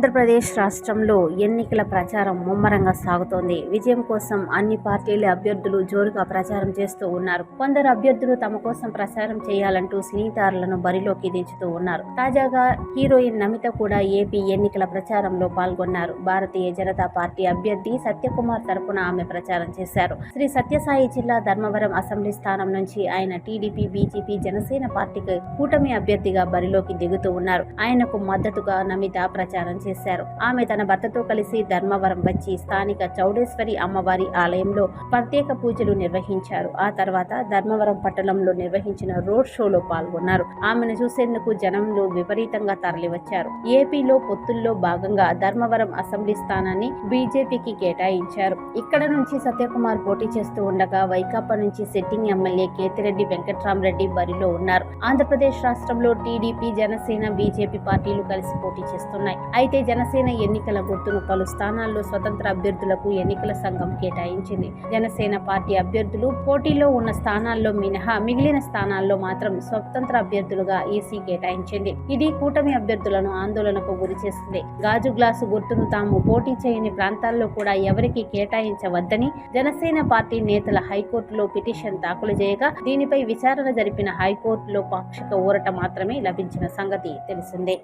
ఆంధ్రప్రదేశ్ రాష్ట్రంలో ఎన్నికల ప్రచారం ముమ్మరంగా సాగుతోంది. విజయం కోసం అన్ని పార్టీల అభ్యర్థులు జోరుగా ప్రచారం చేస్తూ ఉన్నారు. కొందరు అభ్యర్థులు తమ కోసం ప్రచారం చేయాలంటూ సినీతారులను బరిలోకి దించుతూ ఉన్నారు. తాజాగా హీరోయిన్ నమిత కూడా ఏపీ ఎన్నికల ప్రచారంలో పాల్గొన్నారు. భారతీయ జనతా పార్టీ అభ్యర్థి సత్యకుమార్ తరపున ఆమె ప్రచారం చేశారు. శ్రీ సత్యసాయి జిల్లా ధర్మవరం అసెంబ్లీ స్థానం నుంచి ఆయన టీడీపీ బీజేపీ జనసేన పార్టీకి కూటమి అభ్యర్థిగా బరిలోకి దిగుతూ ఉన్నారు. ఆయనకు మద్దతుగా నమిత ప్రచారం చేశారు. ఆమె తన భర్తతో కలిసి ధర్మవరం వచ్చి స్థానిక చౌడేశ్వరి అమ్మవారి ఆలయంలో ప్రత్యేక పూజలు నిర్వహించారు. ఆ తర్వాత ధర్మవరం పట్టణంలో నిర్వహించిన రోడ్ షోలో పాల్గొన్నారు. ఆమెను చూసేందుకు జనంలో విపరీతంగా తరలివచ్చారు. ఏపీలో పొత్తుల్లో భాగంగా ధర్మవరం అసెంబ్లీ స్థానాన్ని బీజేపీకి కేటాయించారు. ఇక్కడ నుంచి సత్యకుమార్ పోటీ చేస్తూ ఉండగా వైకాపా నుంచి సిట్టింగ్ ఎమ్మెల్యే కేతిరెడ్డి వెంకట్రామరెడ్డి బరిలో ఉన్నారు. ఆంధ్రప్రదేశ్ రాష్ట్రంలో టీడీపీ జనసేన బీజేపీ పార్టీలు కలిసి పోటీ చేస్తున్నాయి. అయితే జనసేన ఎన్నికల గుర్తును పలు స్థానాల్లో స్వతంత్ర అభ్యర్థులకు ఎన్నికల సంఘం కేటాయించింది. జనసేన పార్టీ అభ్యర్థులు పోటీలో ఉన్న స్థానాల్లో మినహా మిగిలిన స్థానాల్లో మాత్రం స్వతంత్ర అభ్యర్థులుగా ఈసీ కేటాయించింది. ఇది కూటమి అభ్యర్థులను ఆందోళనకు గురి చేస్తుంది. గాజు గ్లాసు గుర్తును తాము పోటీ చేయని ప్రాంతాల్లో కూడా ఎవరికి కేటాయించవద్దని జనసేన పార్టీ నేతల హైకోర్టులో పిటిషన్ దాఖలు చేయగా దీనిపై విచారణ జరిపిన హైకోర్టులో పాక్షిక ఊరట మాత్రమే లభించిన సంగతి తెలిసిందే.